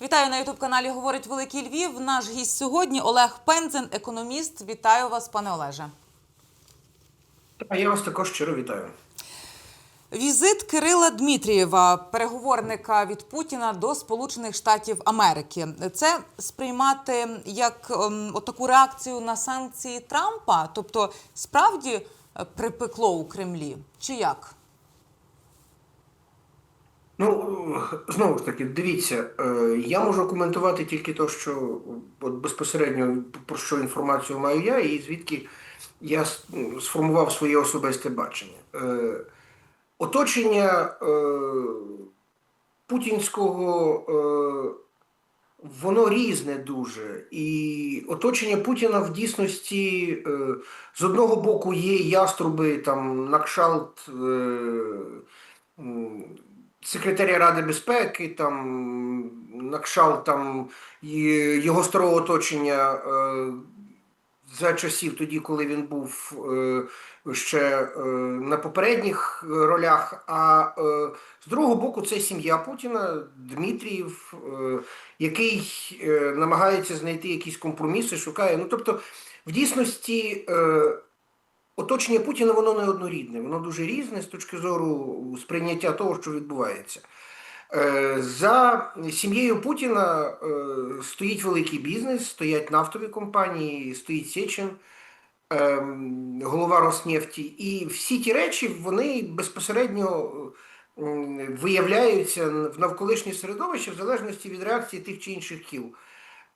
Вітаю на ютуб каналі Говорить Великий Львів. Наш гість сьогодні Олег Пензен, економіст. Вітаю вас, пане Олеже. А я вас також щиро вітаю. Візит Кирила Дмитрієва, переговорника від Путіна до Сполучених Штатів Америки. Це сприймати як ем, отаку реакцію на санкції Трампа, тобто справді е, припекло у Кремлі, чи як? Ну, знову ж таки, дивіться, е, я можу коментувати тільки те, що от безпосередньо про що інформацію маю я, і звідки я сформував своє особисте бачення. Е, Оточення е, путінського воно різне дуже. І оточення Путіна в дійсності з одного боку є яструби, там Накшалт. Секретаря Ради безпеки, там Накшал, там його старого оточення е, за часів тоді, коли він був е, ще е, на попередніх ролях. А з другого боку, це сім'я Путіна, Дмитрієв, е, який намагається знайти якісь компроміси, шукає. Ну тобто, в дійсності. Оточення Путіна воно не однорідне, воно дуже різне з точки зору сприйняття того, що відбувається. Е, За сім'єю Путіна е, стоїть великий бізнес, стоять нафтові компанії, стоїть Сечин, е, голова Роснефті. І всі ті речі вони безпосередньо виявляються в навколишнє середовище в залежності від реакції тих чи інших кіл.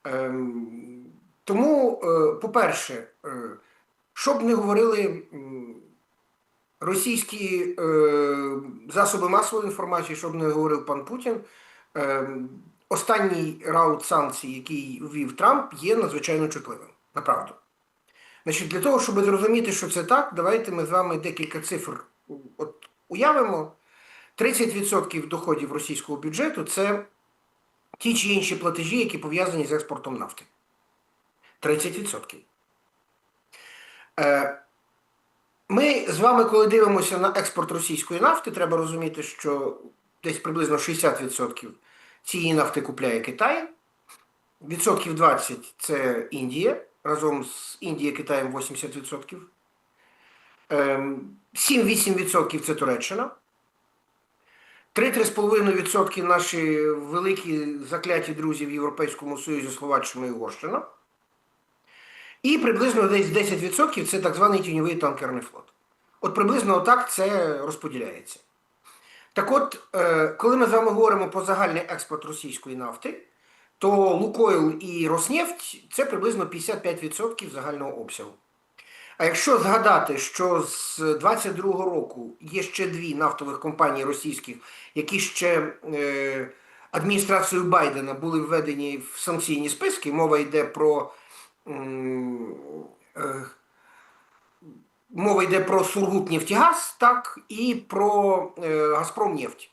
Ем, Тому, по-перше, що б не говорили російські е, засоби масової інформації, що б не говорив пан Путін, е, останній раунд санкцій, який ввів Трамп, є надзвичайно чутливим. Направду. Значить, для того, щоб зрозуміти, що це так, давайте ми з вами декілька цифр от, уявимо. 30% доходів російського бюджету це ті чи інші платежі, які пов'язані з експортом нафти. 30%. Е, Ми з вами, коли дивимося на експорт російської нафти, треба розуміти, що десь приблизно 60% цієї нафти купляє Китай, відсотків 20% це Індія, разом з Індією Китаєм 80%. Ем, 7-8% це Туреччина. 3-3,5% наші великі закляті друзі в Європейському Союзі Словаччина і Угорщина. І приблизно десь 10% це так званий тіньовий танкерний флот. От приблизно отак це розподіляється. Так от, е, коли ми з вами говоримо про загальний експорт російської нафти, то Лукойл і Роснефть це приблизно 55% загального обсягу. А якщо згадати, що з 22-го року є ще дві нафтових компанії російських, які ще е, адміністрацією Байдена були введені в санкційні списки, мова йде про мова йде про Сургутнефтегаз, так, і про е, Газпромнефть.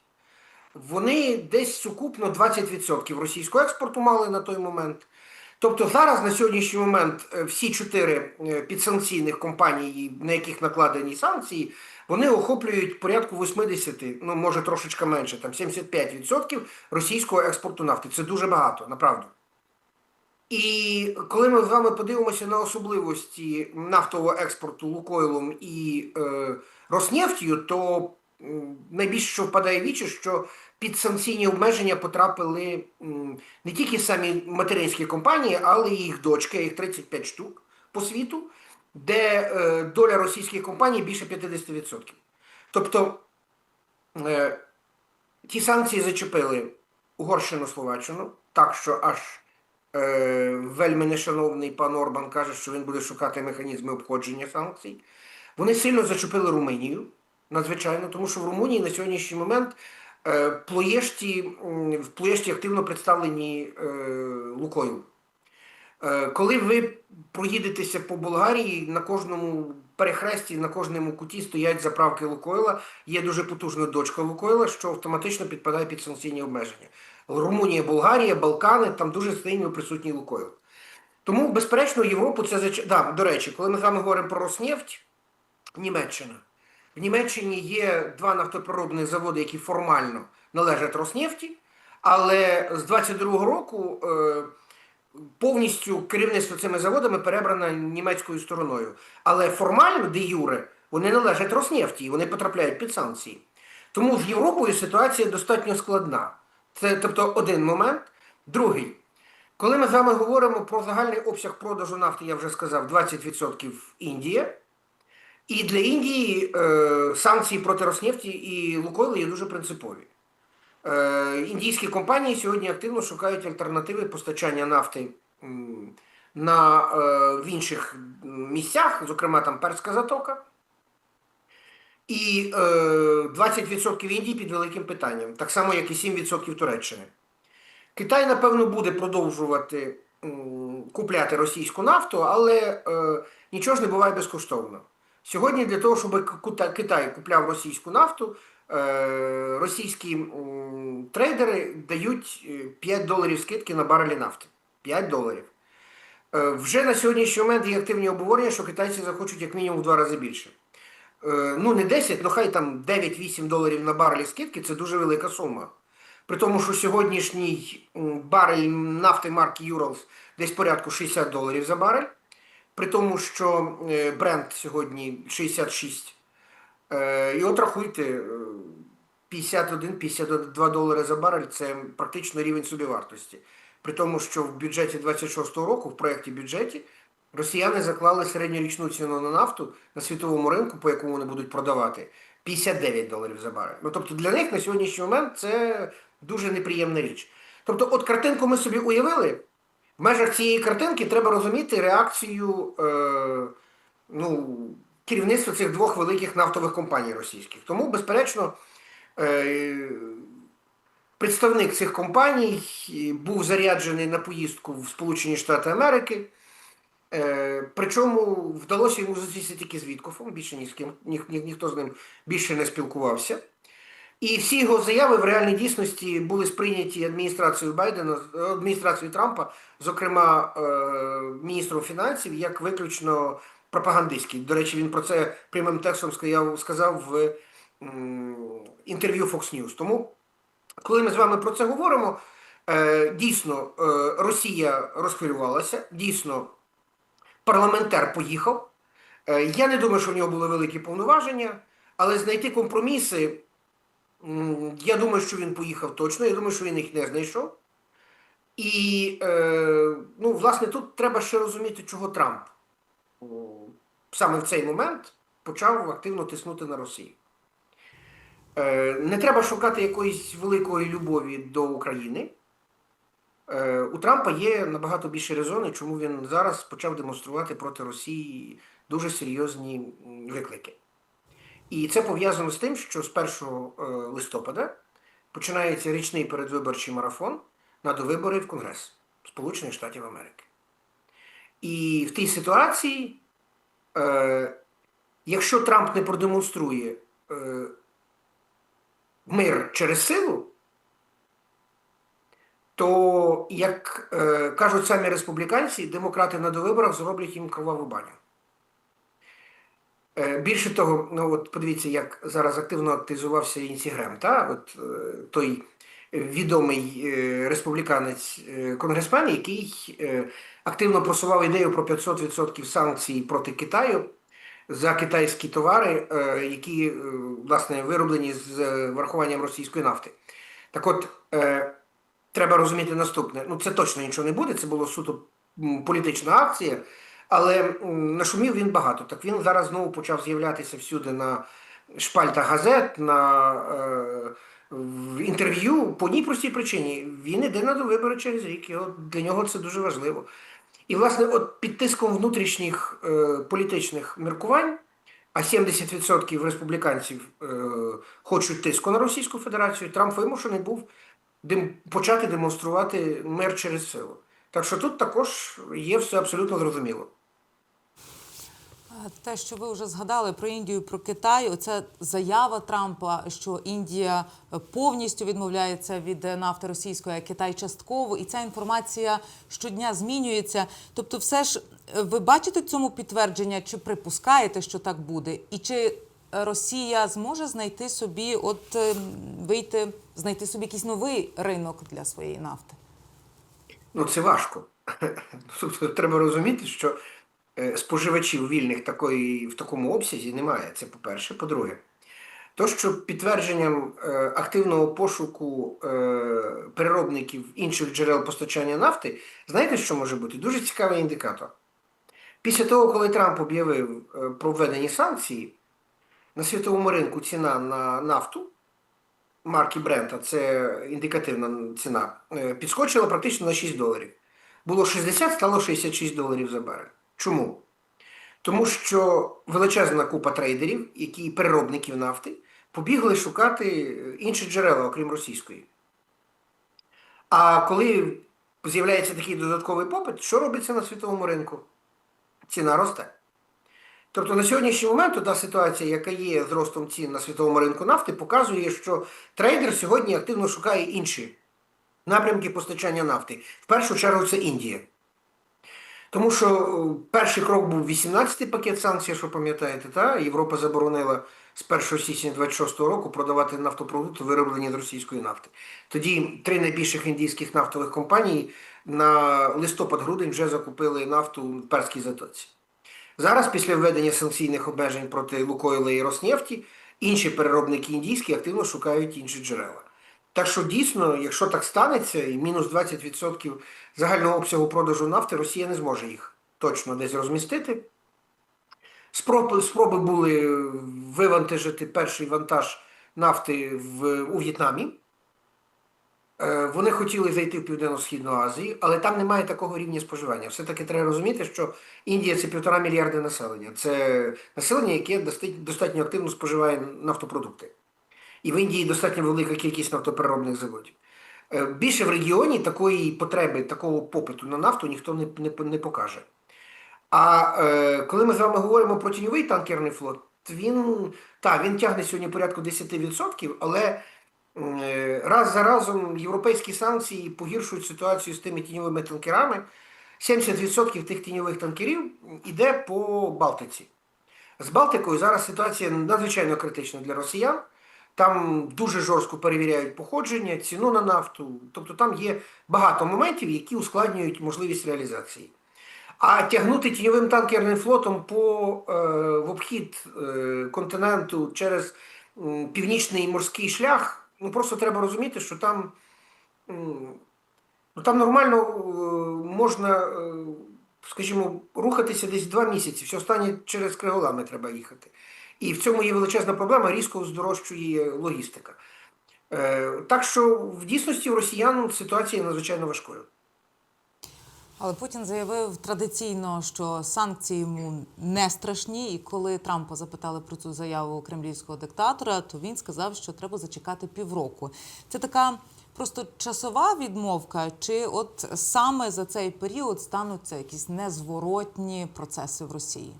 Вони десь сукупно 20% російського експорту мали на той момент. Тобто зараз на сьогоднішній момент е, всі чотири е, підсанкційних компанії, на яких накладені санкції, вони охоплюють порядку 80, ну може трошечки менше, там 75% російського експорту нафти. Це дуже багато, направду. І коли ми з вами подивимося на особливості нафтового експорту Лукойлом і е, Роснефтю, то найбільше що впадає вічі, що під санкційні обмеження потрапили не тільки самі материнські компанії, але й їх дочки, їх 35 штук по світу, де е, доля російських компаній більше 50%. Тобто е, ті санкції зачепили Угорщину, Словаччину, так що аж вельми нешановний пан Орбан каже, що він буде шукати механізми обходження санкцій. Вони сильно зачепили Румунію, надзвичайно, тому що в Румунії на сьогоднішній момент е, плоєшті, в плоєшті активно представлені е, Лукою. Е, Коли ви проїдетеся по Болгарії, на кожному перехресті, на кожному куті стоять заправки Лукойла. Є дуже потужна дочка Лукойла, що автоматично підпадає під санкційні обмеження. Румунія, Болгарія, Балкани, там дуже сильно присутній Лукойл. Тому, безперечно, Європу це зач... да, До речі, коли ми з вами говоримо про Роснефть, Німеччина. В Німеччині є два нафтопереробних заводи, які формально належать Роснефті, Але з 22-го року е, повністю керівництво цими заводами перебрано німецькою стороною. Але формально, де юре, вони належать Роснефті, і вони потрапляють під санкції. Тому з Європою ситуація достатньо складна. Це тобто один момент. Другий. Коли ми з вами говоримо про загальний обсяг продажу нафти, я вже сказав, 20% Індія. І для Індії е, санкції проти Роснефті і Лукойла є дуже принципові. Е, індійські компанії сьогодні активно шукають альтернативи постачання нафти на, е, в інших місцях, зокрема там Перська затока. І е, 20% Індії під великим питанням, так само, як і 7% Туреччини. Китай, напевно, буде продовжувати купляти російську нафту, але е, нічого ж не буває безкоштовно. Сьогодні для того, щоб Китай купляв російську нафту, е, російські трейдери дають е, 5 доларів скидки на барелі нафти. 5 доларів. Е, Вже на сьогоднішній момент є активні обговорення, що китайці захочуть як мінімум в два рази більше. Е, Ну, не 10, ну хай там 9-8 доларів на барелі скидки це дуже велика сума. При тому, що сьогоднішній барель нафти марки Urals десь порядку 60 доларів за барель. При тому, що е, бренд сьогодні 66. Е, І от рахуйте, е, 51-52 долари за барель це практично рівень собівартості. При тому, що в бюджеті 26-го року, в проєкті бюджеті, росіяни заклали середньорічну ціну на нафту на світовому ринку, по якому вони будуть продавати, 59 доларів за барель. Ну тобто для них на сьогоднішній момент це дуже неприємна річ. Тобто, от картинку ми собі уявили. В межах цієї картинки треба розуміти реакцію е, ну, керівництва цих двох великих нафтових компаній російських. Тому, безперечно, е, представник цих компаній був заряджений на поїздку в Сполучені Штати Америки. Е, причому вдалося йому зустрітися тільки з Віткофом, більше ні з ким, ні, ні, ніхто з ним більше не спілкувався. І всі його заяви в реальній дійсності були сприйняті адміністрацією Байдена, адміністрацією Трампа, зокрема е, міністром фінансів, як виключно пропагандистський. До речі, він про це прямим текстом сказав, сказав в інтерв'ю Fox News. Тому, коли ми з вами про це говоримо, е, дійсно е, Росія розхвилювалася, дійсно парламентар поїхав. Е, я не думаю, що в нього були великі повноваження, але знайти компроміси. Я думаю, що він поїхав точно, я думаю, що він їх не знайшов. І, е, ну, власне, тут треба ще розуміти, чого Трамп саме в цей момент почав активно тиснути на Росію. Е, не треба шукати якоїсь великої любові до України. Е, у Трампа є набагато більше резони, чому він зараз почав демонструвати проти Росії дуже серйозні виклики. І це пов'язано з тим, що з 1 е, листопада починається річний передвиборчий марафон на довибори в Конгрес Сполучених Штатів Америки. І в тій ситуації, е, якщо Трамп не продемонструє е, мир через силу, то, як е, кажуть самі республіканці, демократи на довиборах зроблять їм кроваву баню. Е, Більше того, ну от подивіться, як зараз активно активізувався Інсі Грем, та? От, е, той відомий е, республіканець е, конгресмен, який е, активно просував ідею про 500% санкцій проти Китаю за китайські товари, е, які е, власне вироблені з врахуванням російської нафти. Так от, е, треба розуміти наступне: ну це точно нічого не буде, це було суто політична акція. Але нашумів він багато. Так він зараз знову почав з'являтися всюди на шпальтах газет, на е, в інтерв'ю по одній простій причині. Він іде на довибори через рік. Його, для нього це дуже важливо. І, власне, от під тиском внутрішніх е, політичних міркувань, а 70% республіканців е, хочуть тиску на Російську Федерацію, Трамп вимушений був дем, почати демонструвати мир через силу. Так що тут також є все абсолютно зрозуміло. Те, що ви вже згадали про Індію, про Китай, оця заява Трампа, що Індія повністю відмовляється від нафти російської, а Китай частково, і ця інформація щодня змінюється. Тобто, все ж ви бачите цьому підтвердження, чи припускаєте, що так буде, і чи Росія зможе знайти собі, от е, вийти, знайти собі якийсь новий ринок для своєї нафти? Ну, це важко. Тобто треба розуміти, що е, споживачів вільних такої, в такому обсязі немає. Це по-перше. По-друге, то, що підтвердженням е, активного пошуку переробників інших джерел постачання нафти, знаєте, що може бути? Дуже цікавий індикатор. Після того, коли Трамп об'явив про введення санкцій, на світовому ринку ціна на нафту марки Брента, це індикативна ціна, е, підскочила практично на 6 доларів. Було 60, стало 66 доларів за барель. Чому? Тому що величезна купа трейдерів, які переробників нафти, побігли шукати е, інші джерела, окрім російської. А коли з'являється такий додатковий попит, що робиться на світовому ринку? Ціна росте. Тобто на сьогоднішній момент та ситуація, яка є з ростом цін на світовому ринку нафти, показує, що трейдер сьогодні активно шукає інші напрямки постачання нафти. В першу чергу це Індія. Тому що е, перший крок був 18-й пакет санкцій, що пам'ятаєте, та Європа заборонила з 1 січня 26 року продавати нафтопродукти, вироблені з російської нафти. Тоді три найбільших індійських нафтових компаній на листопад-грудень вже закупили нафту в Перській затоці. Зараз, після введення санкційних обмежень проти Лукойла і Роснефті, інші переробники індійські активно шукають інші джерела. Так що дійсно, якщо так станеться, і мінус 20% загального обсягу продажу нафти, Росія не зможе їх точно десь розмістити. Спроби, спроби були вивантажити перший вантаж нафти в, у В'єтнамі. Е, Вони хотіли зайти в Південно-Східну Азію, але там немає такого рівня споживання. Все-таки треба розуміти, що Індія це півтора мільярди населення. Це населення, яке достатньо, активно споживає нафтопродукти. І в Індії достатньо велика кількість нафтопереробних заводів. Е, Більше в регіоні такої потреби, такого попиту на нафту ніхто не, не, не покаже. А е, коли ми з вами говоримо про тіньовий танкерний флот, він, та, він тягне сьогодні порядку 10%, але раз за разом європейські санкції погіршують ситуацію з тими тіньовими танкерами. 70% тих тіньових танкерів йде по Балтиці. З Балтикою зараз ситуація надзвичайно критична для росіян. Там дуже жорстко перевіряють походження, ціну на нафту. Тобто там є багато моментів, які ускладнюють можливість реалізації. А тягнути тіньовим танкерним флотом по е, в обхід е, континенту через північний морський шлях, ну просто треба розуміти, що там, ну, там нормально е, можна, е, скажімо, рухатися десь два місяці. Все останнє через Криголами треба їхати. І в цьому є величезна проблема, різко здорожчує логістика. Е, так що в дійсності у росіян ситуація надзвичайно важкою. Але Путін заявив традиційно, що санкції йому не страшні. І коли Трампа запитали про цю заяву кремлівського диктатора, то він сказав, що треба зачекати півроку. Це така просто часова відмовка, чи от саме за цей період стануться якісь незворотні процеси в Росії?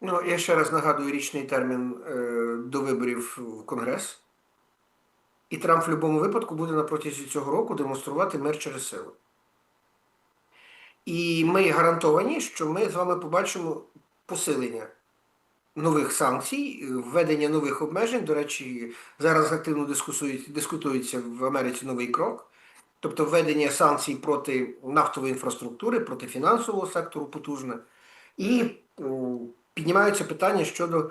Ну, я ще раз нагадую річний термін е, до виборів в Конгрес. І Трамп в будь-якому випадку буде на протязі цього року демонструвати мир через силу. І ми гарантовані, що ми з вами побачимо посилення нових санкцій, введення нових обмежень. До речі, зараз активно дискутується в Америці новий крок. Тобто введення санкцій проти нафтової інфраструктури, проти фінансового сектору потужне. І піднімаються питання щодо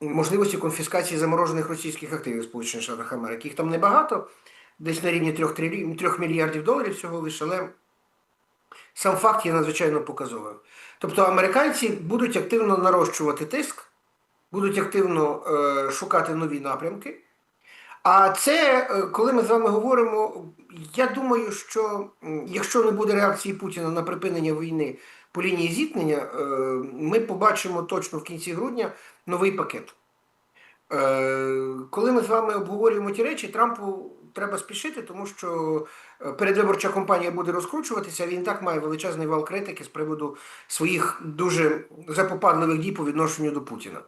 можливості конфіскації заморожених російських активів Сполучених Штатах Америки. Їх там небагато, десь на рівні 3, 3, 3 мільярдів доларів всього лише, але сам факт є надзвичайно показовим. Тобто американці будуть активно нарощувати тиск, будуть активно е, шукати нові напрямки. А це, е, коли ми з вами говоримо, я думаю, що якщо не буде реакції Путіна на припинення війни по лінії зіткнення, е, ми побачимо точно в кінці грудня новий пакет. Е, Коли ми з вами обговорюємо ті речі, Трампу треба спішити, тому що е, передвиборча кампанія буде розкручуватися. Він так має величезний вал критики з приводу своїх дуже запопадливих дій по відношенню до Путіна.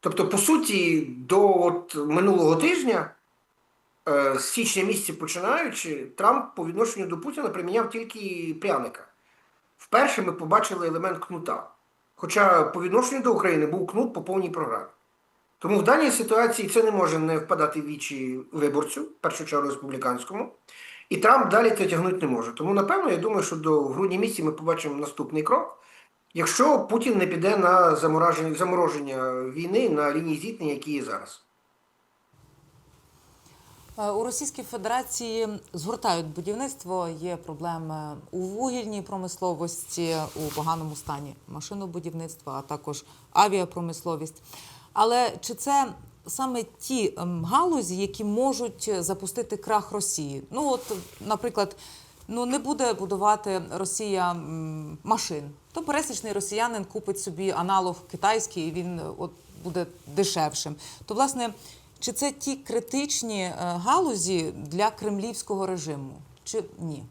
Тобто, по суті, до от минулого тижня, е, з січня місяця починаючи, Трамп по відношенню до Путіна приміняв тільки пряника. Вперше ми побачили елемент кнута. Хоча по відношенню до України був кнут по повній програмі. Тому в даній ситуації це не може не впадати в вічі виборцю, першу чергу республіканському, і Трамп далі це тягнути не може. Тому, напевно, я думаю, що до грудня місяці ми побачимо наступний крок. Якщо Путін не піде на замораження, замороження війни на лінії зіткнення, які є зараз. Е, У Російській Федерації згортають будівництво. Є проблеми у вугільній промисловості, у поганому стані машинобудівництва, а також авіапромисловість. Але чи це саме ті ем, галузі, які можуть запустити крах Росії? Ну, от, наприклад, ну не буде будувати Росія машин, то пересічний росіянин купить собі аналог китайський, і він е, от буде дешевшим. То, власне, чи це ті критичні е, галузі для кремлівського режиму, чи ні?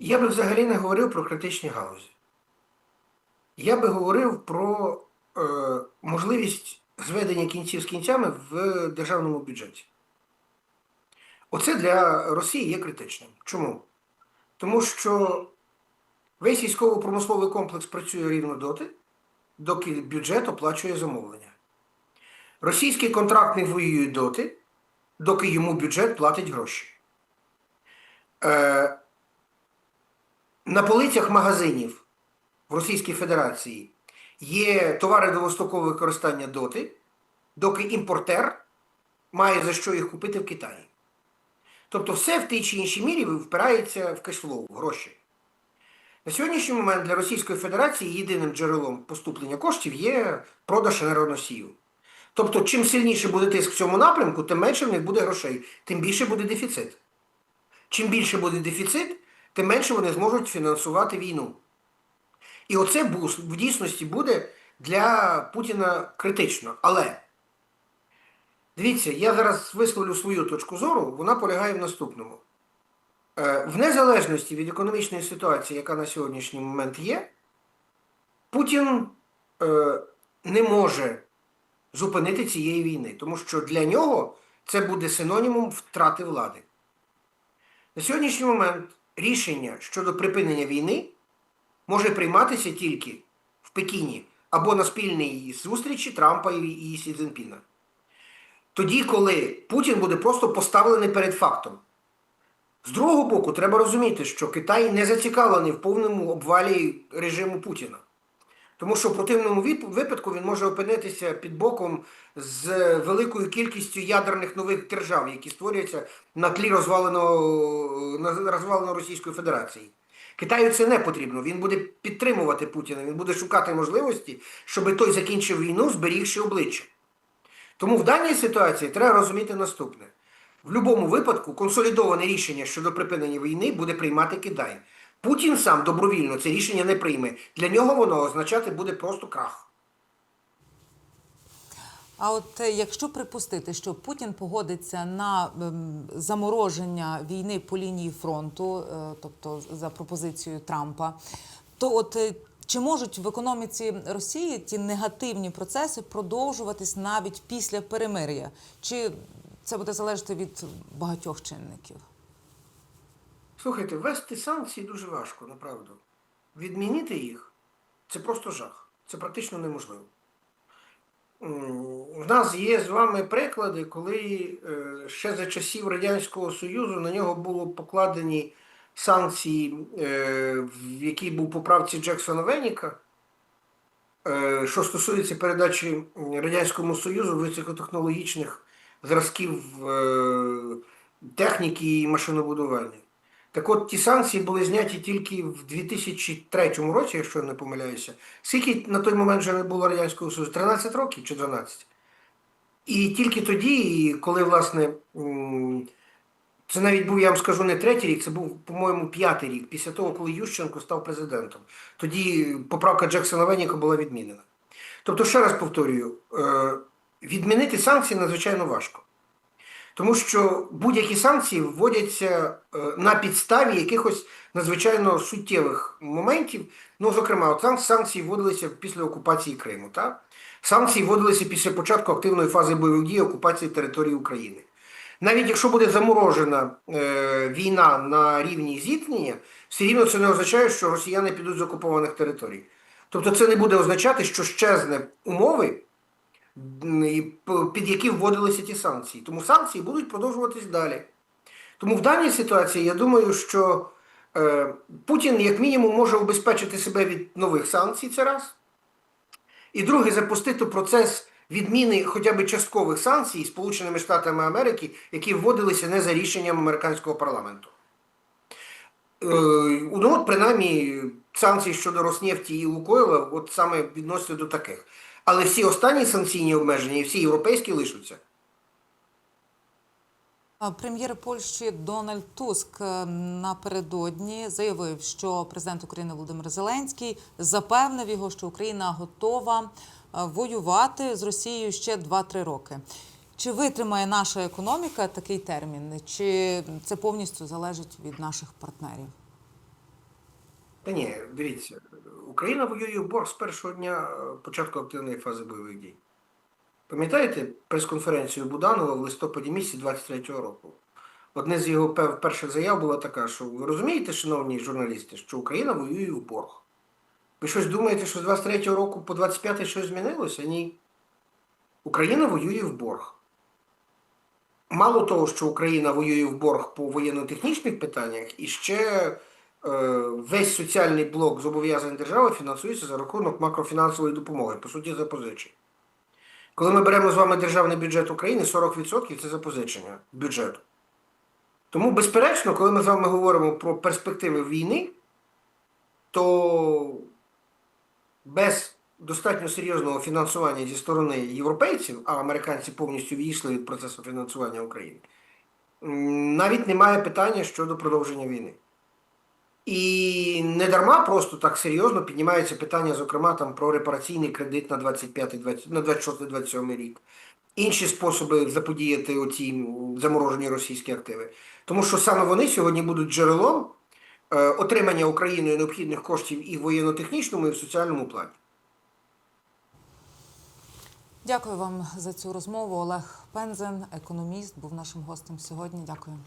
Я би взагалі не говорив про критичні галузі. Я би говорив про е, можливість зведення кінців з кінцями в державному бюджеті. Оце для Росії є критичним. Чому? Тому що весь військово-промисловий комплекс працює рівно доти, доки бюджет оплачує замовлення. Російський контрактник воює доти, доки йому бюджет платить гроші. Е, на полицях магазинів в Російській Федерації є товари довгострокового використання доти, доки імпортер має за що їх купити в Китаї. Тобто все в тій чи іншій мірі впирається в кешфлоу, в гроші. На сьогоднішній момент для Російської Федерації єдиним джерелом поступлення коштів є продаж енергоносіїв. Тобто, чим сильніше буде тиск в цьому напрямку, тим менше в них буде грошей, тим більше буде дефіцит. Чим більше буде дефіцит, тим менше вони зможуть фінансувати війну. І оце в дійсності буде для Путіна критично. Але дивіться, я зараз висловлю свою точку зору, вона полягає в наступному. Е, В незалежності від економічної ситуації, яка на сьогоднішній момент є, Путін е, не може зупинити цієї війни, тому що для нього це буде синонімом втрати влади. На сьогоднішній момент рішення щодо припинення війни може прийматися тільки в Пекіні або на спільній зустрічі Трампа і, Сі Цзіньпіна. Тоді, коли Путін буде просто поставлений перед фактом. З другого боку, треба розуміти, що Китай не зацікавлений в повному обвалі режиму Путіна. Тому що в противному випадку він може опинитися під боком з великою кількістю ядерних нових держав, які створюються на тлі розваленого, розваленої Російської Федерації. Китаю це не потрібно. Він буде підтримувати Путіна, він буде шукати можливості, щоб той закінчив війну, зберігши обличчя. Тому в даній ситуації треба розуміти наступне: в будь-якому випадку консолідоване рішення щодо припинення війни буде приймати Китай. Путін сам добровільно це рішення не прийме. Для нього воно означати буде просто крах. А от е, якщо припустити, що Путін погодиться на ем, замороження війни по лінії фронту, е, тобто за пропозицією Трампа, то от е, чи можуть в економіці Росії ті негативні процеси продовжуватись навіть після перемир'я? Чи це буде залежати від багатьох чинників? Слухайте, ввести санкції дуже важко, направду. Відмінити їх це просто жах. Це практично неможливо. В нас є з вами приклади, коли е, ще за часів Радянського Союзу на нього було покладені санкції, е, в якій був поправці Джексона Веніка, е, що стосується передачі Радянському Союзу високотехнологічних зразків техніки і машинобудування. Так от ті санкції були зняті тільки в 2003 році, якщо я не помиляюся. Скільки на той момент вже не було Радянського Союзу? 13 років чи 12? І тільки тоді, коли, власне, це навіть був, я вам скажу, не третій рік, це був, по-моєму, п'ятий рік, після того, коли Ющенко став президентом. Тоді поправка Джексона Веніка була відмінена. Тобто, ще раз повторюю, е, відмінити санкції надзвичайно важко. Тому що будь-які санкції вводяться е, на підставі якихось надзвичайно суттєвих моментів. Ну, зокрема, от санкції вводилися після окупації Криму. Так? Санкції вводилися після початку активної фази бойових дій окупації території України. Навіть якщо буде заморожена е, війна на рівні зіткнення, все рівно це не означає, що росіяни підуть з окупованих територій. Тобто це не буде означати, що щезне умови, під які вводилися ті санкції. Тому санкції будуть продовжуватись далі. Тому в даній ситуації я думаю, що е, Путін, як мінімум, може убезпечити себе від нових санкцій, це раз. І друге, запустити процес відміни хоча б часткових санкцій Сполученими Штатами Америки, які вводилися не за рішенням американського парламенту. Е, ну, от принаймні, санкції щодо Роснефті і Лукойла от саме відносяться до таких. Але всі останні санкційні обмеження і всі європейські лишаться. Прем'єр Польщі Дональд Туск е, напередодні заявив, що президент України Володимир Зеленський запевнив його, що Україна готова е, воювати з Росією ще 2-3 роки. Чи витримає наша економіка такий термін? Чи це повністю залежить від наших партнерів? Та ні, дивіться, Україна воює в борг з першого дня е, початку активної фази бойових дій. Пам'ятаєте прес-конференцію Буданова в листопаді місяці 23-го року? Одне з його перших заяв була така, що ви розумієте, шановні журналісти, що Україна воює в борг. Ви щось думаєте, що з 23-го року по 25-й щось змінилося? Ні. Україна воює в борг. Мало того, що Україна воює в борг по воєнно-технічних питаннях, і ще весь соціальний блок зобов'язань держави фінансується за рахунок макрофінансової допомоги, по суті, запозичень. Коли ми беремо з вами державний бюджет України, 40% це запозичення бюджету. Тому, безперечно, коли ми з вами говоримо про перспективи війни, то без достатньо серйозного фінансування зі сторони європейців, а американці повністю відійшли від процесу фінансування України, навіть немає питання щодо продовження війни. І не дарма просто так серйозно піднімається питання, зокрема, там про репараційний кредит на 25 20 на 26-27 рік. Інші способи заподіяти оці заморожені російські активи. Тому що саме вони сьогодні будуть джерелом е, отримання Україною необхідних коштів і в воєнно-технічному, і в соціальному плані. Дякую вам за цю розмову. Олег Пензен, економіст, був нашим гостем сьогодні. Дякую.